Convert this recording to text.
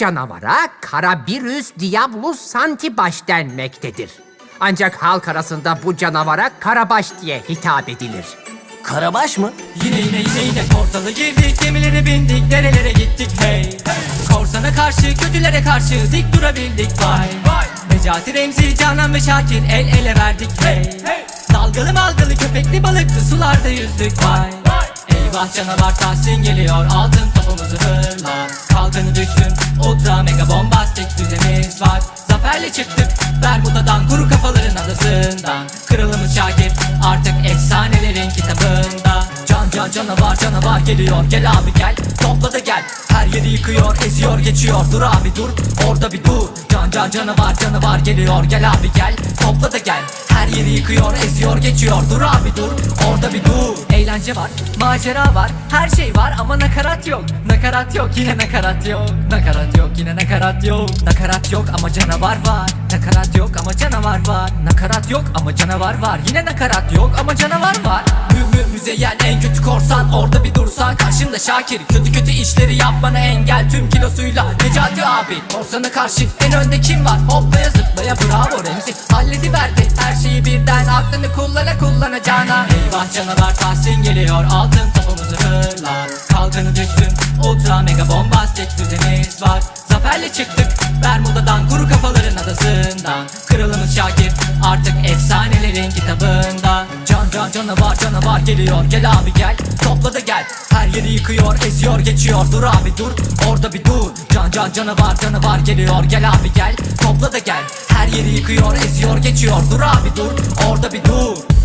Canavara Karabirüs diabolus santibaş denmektedir. Ancak halk arasında bu canavara karabaş diye hitap edilir. Karabaş mı? Yine yine yine yine portalı girdik Gemilere bindik nerelere gittik hey Korsana karşı kötülere karşı dik durabildik vay Necati Remzi Canan ve Şakir el ele verdik hey Dalgalı malgalı köpekli balıklı sularda yüzdük vay Eyvah canavar Tahsin geliyor altın topumuzu fırla Kalkanı düşsün. Ultra mega bombastik düzemiz var. Zaferle çıktık. Bermuda'dan kuru kafaların adasından. Kralımız Şakir artık efsanelerin kitabında. Can can canavar canavar geliyor. Gel abi gel topla da gel. Her yeri yıkıyor eziyor geçiyor. Dur abi dur. Orada bir dur. Can can canavar canavar geliyor. Gel abi gel topla da gel. Her yeri yıkıyor eziyor geçiyor. Dur abi dur. Orada bir dur. Eğlence var macera var Her şey var. Ama nakarat yok Nakarat yok yine nakarat yok. Nakarat yok yine nakarat yok. Nakarat yok ama canavar var. Nakarat yok ama canavar var. Nakarat yok ama canavar var. Yine nakarat yok ama canavar var. Mü mü müzeyyen en kötü korsan. Orada bir dursan karşında Şakir. Kötü kötü işleri yapmana engel Tüm kilosuyla Necati abi. Korsana karşı. En önde kim var? Hoplaya zıplaya bravo Remzi. Hallediverdi her şeyi birden. Aklını kullana kullanacağına Eyvah canavar Tahsin geliyor. Altın topumuzu mega bombastik füzemiz var. Zaferle çıktık Bermuda'dan kuru kafaların adasından Kralımız Şakir artık efsanelerin kitabında. Can can canavar canavar geliyor. Gel abi gel topla da gel. Her yeri yıkıyor eziyor geçiyor. Dur abi dur orada bir dur. Can can canavar canavar geliyor. Gel abi gel topla da gel. Her yeri yıkıyor eziyor geçiyor. Dur abi dur orada bir dur